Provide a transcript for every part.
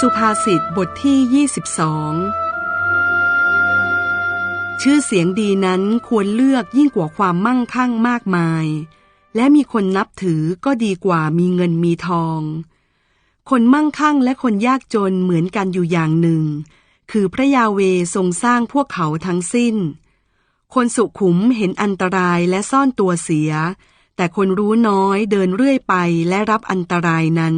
สุภาษิตบทที่ 22 ชื่อเสียงดีนั้นควรเลือกยิ่งกว่าความมั่งคั่งมากมาย และมีคนนับถือก็ดีกว่ามีเงินมีทอง คนมั่งคั่งและคนยากจนเหมือนกันอยู่อย่างหนึ่ง คือพระยาเวทรงสร้างพวกเขาทั้งสิ้น คนสุขุมเห็นอันตรายและซ่อนตัวเสีย แต่คนรู้น้อยเดินเรื่อยไปและรับอันตรายนั้น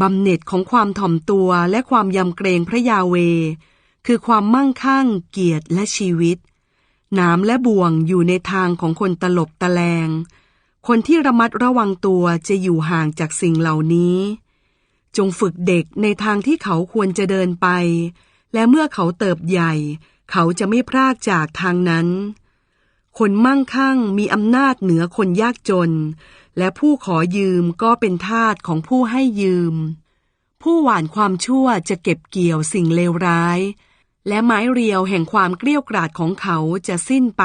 บำเหน็จของความถ่อมตัวและความยำเกรงพระยาเว คือความมั่งคั่ง เกียรติและชีวิต น้ำและบ่วงอยู่ในทางของคนตลบตะแลง คนที่ระมัดระวังตัวจะอยู่ห่างจากสิ่งเหล่านี้ จงฝึกเด็กในทางที่เขาควรจะเดินไป และเมื่อเขาเติบใหญ่ เขาจะไม่พลากจากทางนั้น คนมั่งคั่งมีอำนาจเหนือคนยากจน และผู้ขอยืมก็เป็นทาสของผู้ให้ยืม ผู้หว่านความชั่วจะเก็บเกี่ยวสิ่งเลวร้าย และไม้เรียวแห่งความเกลี้ยกราดของเขาจะสิ้นไป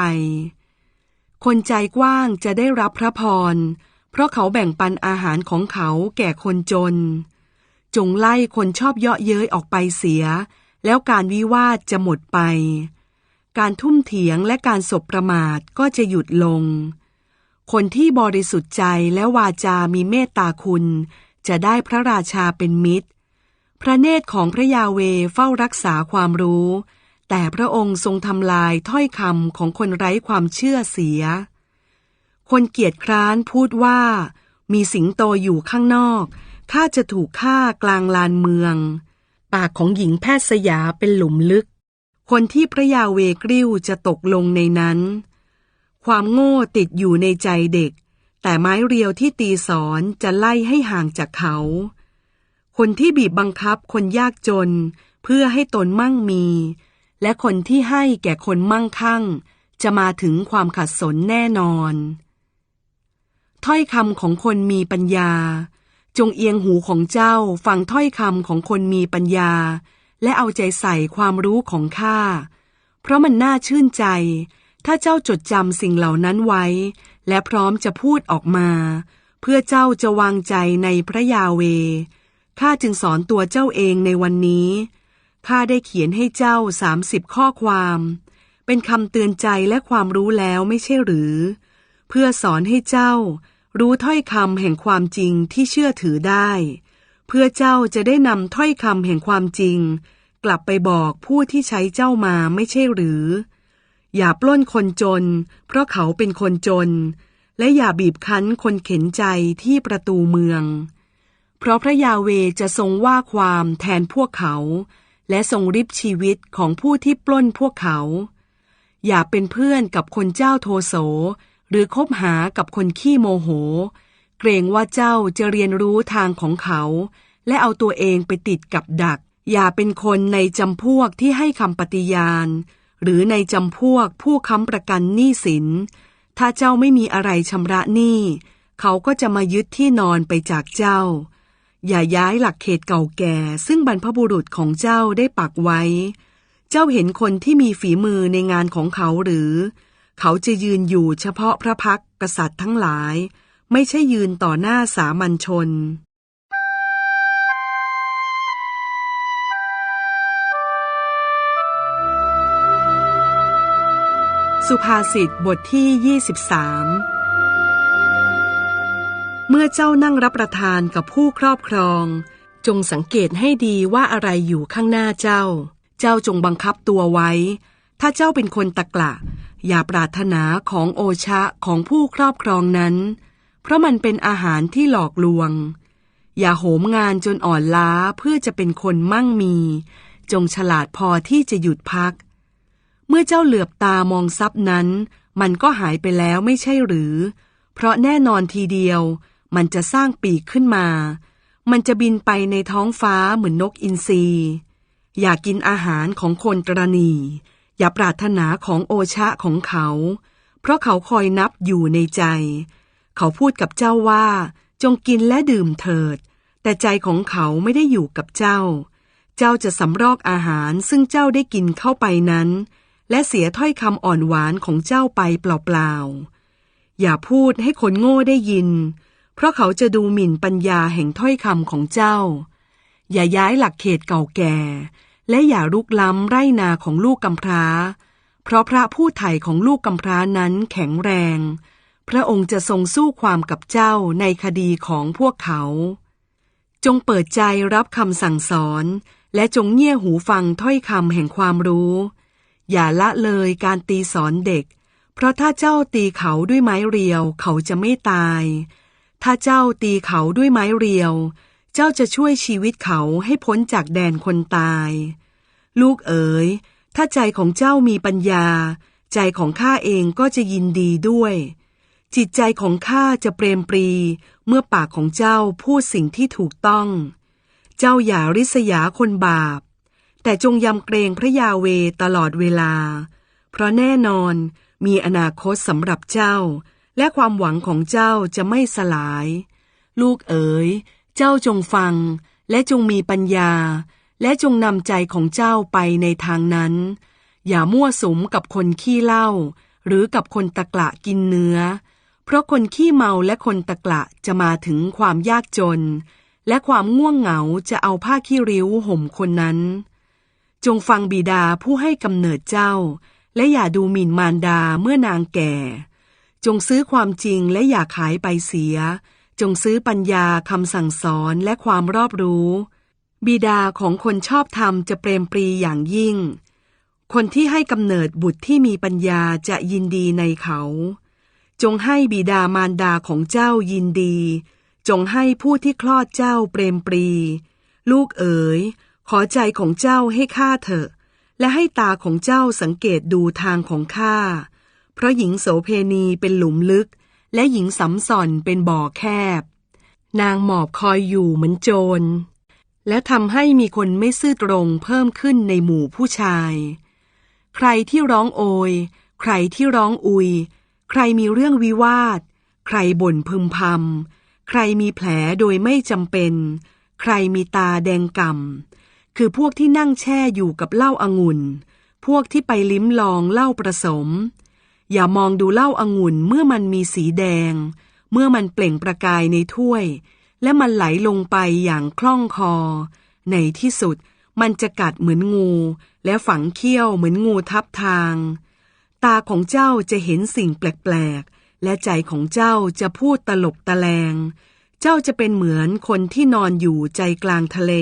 คนใจกว้างจะได้รับพระพร เพราะเขาแบ่งปันอาหารของเขาแก่คนจน จงไล่คนชอบเยาะเย้ยออกไปเสีย แล้วการวิวาทจะหมดไป การทุ่มเถียงและการสบประมาทก็จะหยุดลง คนที่บริสุทธิ์ใจและวาจามีเมตตาคุณ จะได้พระราชาเป็นมิตร พระเนตรของพระยาเวเฝ้ารักษาความรู้ แต่พระองค์ทรงทำลายถ้อยคำของคนไร้ความเชื่อเสีย คนเกียจคร้านพูดว่า มีสิงโตอยู่ข้างนอกข้าจะถูกฆ่ากลางลานเมือง ปากของหญิงแพทย์สยาเป็นหลุมลึก คนที่พระยาเวกริ้วจะตกลงในนั้น ความโง่ติดอยู่ในใจเด็ก แต่ไม้เรียวที่ตีสอนจะไล่ให้ห่างจากเขา คนที่บีบบังคับคนยากจนเพื่อให้ตนมั่งมี และคนที่ให้แก่คนมั่งคั่ง จะมาถึงความขัดสนแน่นอน ถ้อยคำของคนมีปัญญา จงเอียงหูของเจ้าฟังถ้อยคำของคนมีปัญญา และเอาใจใส่ความรู้ของข้า เพราะมันน่าชื่นใจ ถ้าเจ้าจดจำสิ่งเหล่านั้นไว้ และพร้อมจะพูดออกมา เพื่อเจ้าจะวางใจในพระยาเว ข้าจึงสอนตัวเจ้าเองในวันนี้ ข้าได้เขียนให้เจ้าสามสิบข้อความ เป็นคำเตือนใจและความรู้แล้วไม่ใช่หรือ เพื่อสอนให้เจ้า รู้ถ้อยคำแห่งความจริงที่เชื่อถือได้ พื่อเจ้าจะได้นำถ้อยคำแห่งความจริง กลับไปบอกผู้ที่ใช้เจ้ามาไม่ใช่หรือ อย่าปล้นคนจน เพราะเขาเป็นคนจน และอย่าบีบคั้นคนเข็นใจที่ประตูเมือง เพราะพระยาเวจะทรงว่าความแทนพวกเขา และทรงริบชีวิตของผู้ที่ปล้นพวกเขา อย่าเป็นเพื่อนกับคนเจ้าโทโส หรือคบหากับคนขี้โมโห เกรงว่าเจ้าจะเรียนรู้ทางของเขา และเอาตัวเองไปติดกับดัก อย่าเป็นคนในจำพวกที่ให้คำปฏิญาณ หรือในจำพวกผู้ค้ำประกันหนี้สิน ถ้าเจ้าไม่มีอะไรชำระหนี้เขาก็จะมายึดที่นอนไปจากเจ้า อย่าย้ายหลักเขตเก่าแก่ ซึ่งบรรพบุรุษของเจ้าได้ปักไว้ เจ้าเห็นคนที่มีฝีมือในงานของเขาหรือ เขาจะยืนอยู่เฉพาะพระพักกษัตริย์ทั้งหลาย ไม่ใช่ยืนต่อหน้าสามัญชน สุภาษิตบทที่ 23 เมื่อเจ้านั่งรับประทานกับผู้ครอบครอง จงสังเกตให้ดีว่าอะไรอยู่ข้างหน้าเจ้า เจ้าจงบังคับตัวไว้ ถ้าเจ้าเป็นคนตะกละอย่าปรารถนาของโอชะของผู้ครอบครองนั้น เพราะมันเป็นอาหารที่หลอกลวง อย่าโหมงานจนอ่อนล้าเพื่อจะเป็นคนมั่งมี จงฉลาดพอที่จะหยุดพัก เมื่อเจ้าเหลือบตามองทรัพย์นั้น มันก็หายไปแล้วไม่ใช่หรือ เพราะแน่นอนทีเดียว มันจะสร้างปีกขึ้นมา มันจะบินไปในท้องฟ้าเหมือนนกอินทรีอย่ากินอาหารของคนตรณี อย่าปรารถนาของโอชะของเขา เพราะเขาคอยนับอยู่ในใจ เขาพูดกับเจ้าว่า จงกินและดื่มเถิด แต่ใจของเขาไม่ได้อยู่กับเจ้า เจ้าจะสำรอกอาหารซึ่งเจ้าได้กินเข้าไปนั้น และเสียถ้อยคำอ่อนหวานของเจ้าไปเปล่าๆ อย่าพูดให้คนโง่ได้ยิน เพราะเขาจะดูหมิ่นปัญญาแห่งถ้อยคำของเจ้า อย่าย้ายหลักเขตเก่าแก่ และอย่ารุกล้ำไร่นาของลูกกำพร้า เพราะพระผู้ไถ่ของลูกกำพร้านั้นแข็งแรง พระองค์จะทรงสู้ความกับเจ้าในคดีของพวกเขา จงเปิดใจรับคำสั่งสอน และจงเงี่ยหูฟังถ้อยคำแห่งความรู้ อย่าละเลยการตีสอนเด็ก เพราะถ้าเจ้าตีเขาด้วยไม้เรียวเขาจะไม่ตาย ถ้าเจ้าตีเขาด้วยไม้เรียว เจ้าจะช่วยชีวิตเขาให้พ้นจากแดนคนตาย ลูกเอ๋ย ถ้าใจของเจ้ามีปัญญา ใจของข้าเองก็จะยินดีด้วย จิตใจของข้าจะเปรมปรี เมื่อปากของเจ้าพูดสิ่งที่ถูกต้อง เจ้าอย่าริษยาคนบาป แต่จงยำเกรงพระยาเวตลอดเวลา เพราะแน่นอนมีอนาคตสำหรับเจ้า และความหวังของเจ้าจะไม่สลาย ลูกเอ๋ย เจ้าจงฟัง และจงมีปัญญา และจงนำใจของเจ้าไปในทางนั้น อย่ามั่วสุมกับคนขี้เล้าหรือกับคนตะกละกินเนื้อ ราะคนขี้เมาและคนตะกละจะมาถึงความยากจน และความง่วงเหงาจะเอาผ้าขี้ริ้วห่มคนนั้น จงฟังบิดาผู้ให้กำเนิดเจ้า และอย่าดูหมิ่นมารดาเมื่อนางแก่ จงซื้อความจริงและอย่าขายไปเสีย จงซื้อปัญญาคำสั่งสอนและความรอบรู้ บิดาของคนชอบธรรมจะเปรมปรีอย่างยิ่ง คนที่ให้กำเนิดบุตรที่มีปัญญาจะยินดีในเขา จงให้บิดามารดาของเจ้ายินดี จงให้ผู้ที่คลอดเจ้าเปรมปรี ลูกเอ๋ย ขอใจของเจ้าให้ข้าเถอะ และให้ตาของเจ้าสังเกตดูทางของข้า เพราะหญิงโสเพณีเป็นหลุมลึก และหญิงสำส่อนเป็นบ่อแคบ นางหมอบคอยอยู่เหมือนโจร และทำให้มีคนไม่ซื่อตรงเพิ่มขึ้นในหมู่ผู้ชาย ใครที่ร้องโอย ใครที่ร้องอุย ใครมีเรื่องวิวาท ใครบ่นพึมพำ ใครมีแผลโดยไม่จำเป็น ใครมีตาแดงก่ำ คือพวกที่นั่งแช่อยู่กับเหล้าอางุ่น พวกที่ไปลิ้มลองเหล้าผสม อย่ามองดูเหล้าอางุ่นเมื่อมันมีสีแดง เมื่อมันเปล่งประกายในถ้วย และมันไหลลงไปอย่างคล่องคอ ในที่สุดมันจะกัดเหมือนงู และฝังเขี้ยวเหมือนงูทับทาง ตาของเจ้าจะเห็นสิ่งแปลกๆ และใจของเจ้าจะพูดตลบตะแลง เจ้าจะเป็นเหมือนคนที่นอนอยู่ใจกลางทะเล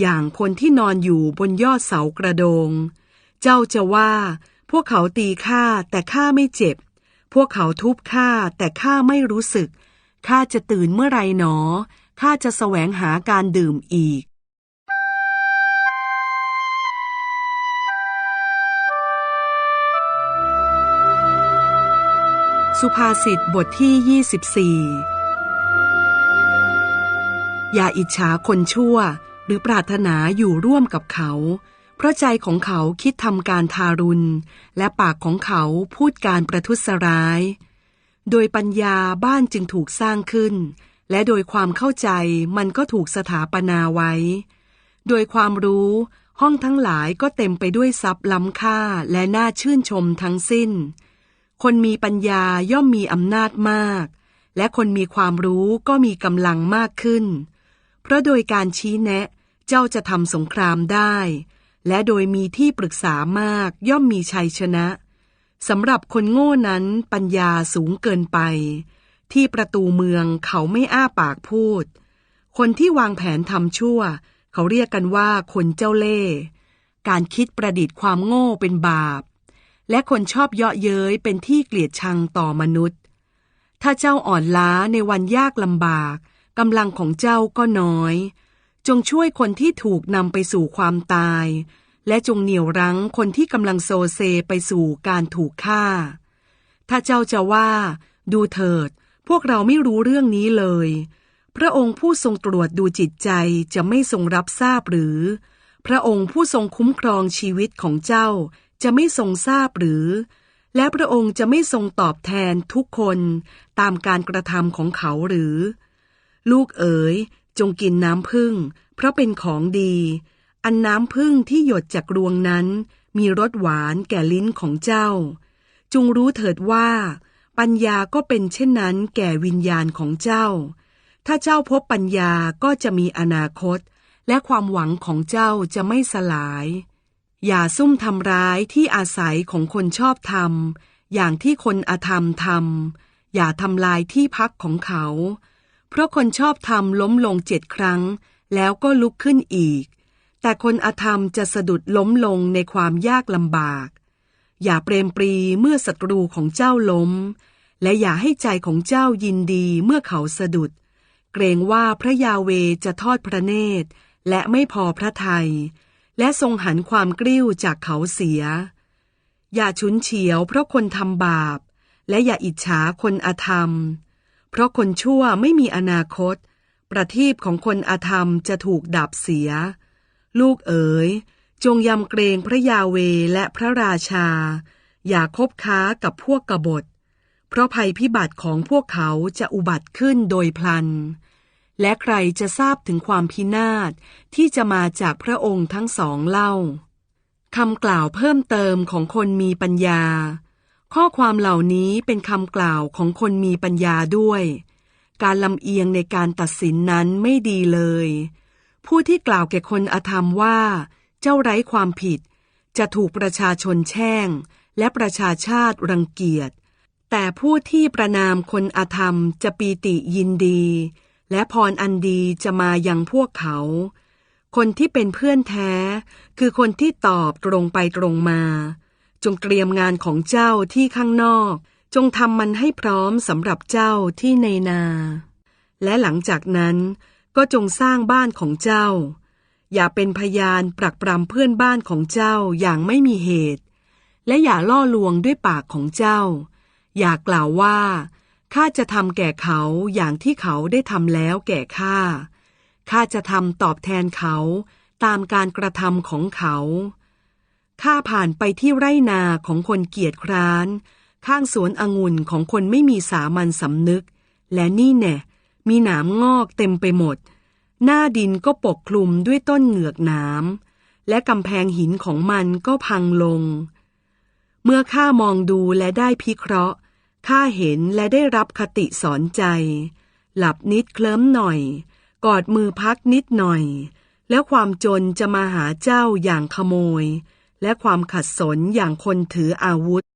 อย่างคนที่นอนอยู่บนยอดเสากระโดง เจ้าจะว่า พวกเขาตีข้าแต่ข้าไม่เจ็บ พวกเขาทุบข้าแต่ข้าไม่รู้สึก ข้าจะตื่นเมื่อไรหนอ ข้าจะแสวงหาการดื่มอีก สุภาษิตบทที่ 24 อย่าอิจฉาคนชั่ว หรือปรารถนาอยู่ร่วมกับเขา เพราะใจของเขาคิดทำการทารุณ และปากของเขาพูดการประทุษร้าย โดยปัญญาบ้านจึงถูกสร้างขึ้น และโดยความเข้าใจมันก็ถูกสถาปนาไว้ โดยความรู้ห้องทั้งหลายก็เต็มไปด้วยทรัพย์ล้ำค่าและน่าชื่นชมทั้งสิ้น คนมีปัญญาย่อมมีอำนาจมาก และคนมีความรู้ก็มีกำลังมากขึ้น เพราะโดยการชี้แนะเจ้าจะทำสงครามได้ และโดยมีที่ปรึกษามากย่อมมีชัยชนะสำหรับคนโง่นั้นปัญญาสูงเกินไป ที่ประตูเมืองเขาไม่อ้าปากพูด คนที่วางแผนทำชั่ว เขาเรียกกันว่าคนเจ้าเล่ห์การคิดประดิษฐ์ความโง่เป็นบาป และคนชอบเยาะเย้ยเป็นที่เกลียดชังต่อมนุษย์ ถ้าเจ้าอ่อนล้าในวันยากลำบากกำลังของเจ้าก็น้อย จงช่วยคนที่ถูกนำไปสู่ความตาย และจงเหนี่ยวรั้งคนที่กำลังโซเซไปสู่การถูกฆ่า ถ้าเจ้าจะว่า ดูเถิด พวกเราไม่รู้เรื่องนี้เลย พระองค์ผู้ทรงตรวจดูจิตใจจะไม่ทรงรับทราบหรือ พระองค์ผู้ทรงคุ้มครองชีวิตของเจ้า จะไม่ทรงทราบหรือ และพระองค์จะไม่ทรงตอบแทนทุกคนตามการกระทำของเขาหรือ ลูกเอ๋ย จงกินน้ำพึ่ง เพราะเป็นของดี อันน้ำพึ่งที่หยดจากรวงนั้น มีรสหวานแก่ลิ้นของเจ้า จงรู้เถิดว่า ปัญญาก็เป็นเช่นนั้นแก่วิญญาณของเจ้า ถ้าเจ้าพบปัญญาก็จะมีอนาคต และความหวังของเจ้าจะไม่สลาย อย่าซุ่มทำร้ายที่อาศัยของคนชอบธรรม อย่างที่คนอธรรมทำอย่าทำลายที่พักของเขา เพราะคนชอบธรรมล้มลงเจ็ดครั้ง แล้วก็ลุกขึ้นอีก แต่คนอธรรมจะสะดุดล้มลงในความยากลำบาก อย่าเปรมปรีเมื่อศัตรูของเจ้าล้ม และอย่าให้ใจของเจ้ายินดีเมื่อเขาสะดุด เกรงว่าพระยาเวจะทอดพระเนตร และไม่พอพระทัย และทรงหันความกริ้วจากเขาเสีย อย่าฉุนเฉียวเพราะคนทำบาป และอย่าอิจฉาคนอาธรรม เพราะคนชั่วไม่มีอนาคต ประทีปของคนอาธรรมจะถูกดับเสีย ลูกเอ๋ย จงยำเกรงพระยาเวและพระราชา อย่าคบค้ากับพวกกบฏ เพราะภัยพิบัติของพวกเขาจะอุบัติขึ้นโดยพลัน และใครจะทราบถึงความพินาศที่จะมาจากพระองค์ทั้งสองเล่าคำกล่าวเพิ่มเติมของคนมีปัญญา ข้อความเหล่านี้เป็นคำกล่าวของคนมีปัญญาด้วย การลำเอียงในการตัดสินนั้นไม่ดีเลย ผู้ที่กล่าวแก่คนอธรรมว่า เจ้าไร้ความผิด จะถูกประชาชนแช่ง และประชาชาติรังเกียจ แต่ผู้ที่ประนามคนอธรรมจะปีติยินดี และพรอันดีจะมายังพวกเขา คนที่เป็นเพื่อนแท้ คือคนที่ตอบตรงไปตรงมา จงเตรียมงานของเจ้าที่ข้างนอก จงทำมันให้พร้อมสำหรับเจ้าที่ในนา และหลังจากนั้นก็จงสร้างบ้านของเจ้า อย่าเป็นพยานปรักปรำเพื่อนบ้านของเจ้าอย่างไม่มีเหตุ และอย่าล่อลวงด้วยปากของเจ้า อย่ากล่าวว่า ข้าจะทำแก่เขาอย่างที่เขาได้ทำแล้วแก่ข้า ข้าจะทำตอบแทนเขาตามการกระทำของเขา ข้าผ่านไปที่ไร่นาของคนเกียจคร้าน ข้างสวนองุ่นของคนไม่มีสามัญสำนึก และนี่แน่มีหนามงอกเต็มไปหมด หน้าดินก็ปกคลุมด้วยต้นเหงือกหนามและกำแพงหินของมันก็พังลง เมื่อข้ามองดูและได้พิเคราะห์ ข้าเห็นและได้รับคติสอนใจ หลับนิดเคลิ้มหน่อย กอดมือพักนิดหน่อย แล้วความจนจะมาหาเจ้าอย่างขโมย และความขัดสนอย่างคนถืออาวุธ